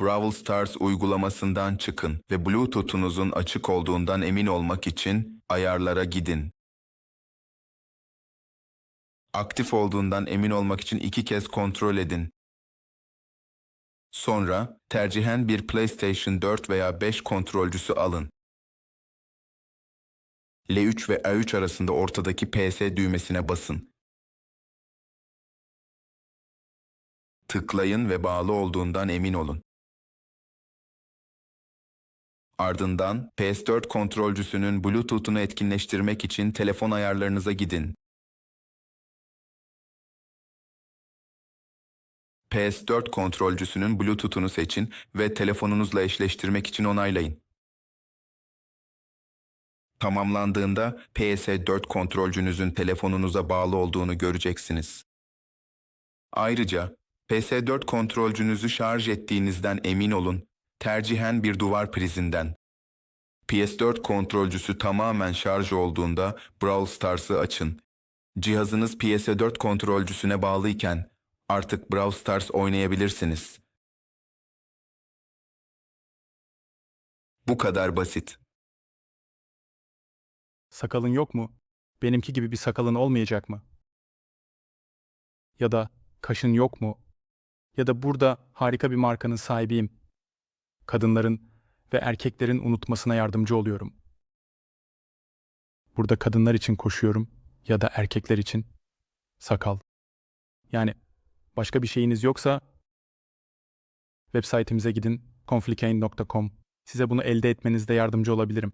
Brawl Stars uygulamasından çıkın ve Bluetooth'unuzun açık olduğundan emin olmak için ayarlara gidin. Aktif olduğundan emin olmak için iki kez kontrol edin. Sonra tercihen bir PlayStation 4 veya 5 kontrolcüsü alın. L3 ve A3 arasında ortadaki PS düğmesine basın. Tıklayın ve bağlı olduğundan emin olun. Ardından PS4 kontrolcüsünün Bluetooth'unu etkinleştirmek için telefon ayarlarınıza gidin. PS4 kontrolcüsünün Bluetooth'unu seçin ve telefonunuzla eşleştirmek için onaylayın. Tamamlandığında PS4 kontrolcünüzün telefonunuza bağlı olduğunu göreceksiniz. Ayrıca PS4 kontrolcünüzü şarj ettiğinizden emin olun, tercihen bir duvar prizinden. PS4 kontrolcüsü tamamen şarj olduğunda Brawl Stars'ı açın. Cihazınız PS4 kontrolcüsüne bağlıyken artık Brawl Stars oynayabilirsiniz. Bu kadar basit. Sakalın yok mu? Benimki gibi bir sakalın olmayacak mı? Ya da kaşın yok mu? Ya da burada harika bir markanın sahibiyim. Kadınların ve erkeklerin unutmasına yardımcı oluyorum. Burada kadınlar için koşuyorum ya da erkekler için sakal. Yani başka bir şeyiniz yoksa web sitemize gidin conflicane.com. Size bunu elde etmenizde yardımcı olabilirim.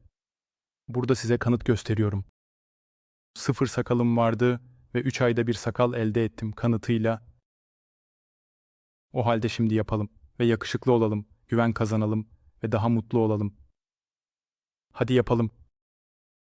Burada size kanıt gösteriyorum. Sıfır sakalım vardı ve üç ayda bir sakal elde ettim kanıtıyla. O halde şimdi yapalım ve yakışıklı olalım, güven kazanalım ve daha mutlu olalım. Hadi yapalım.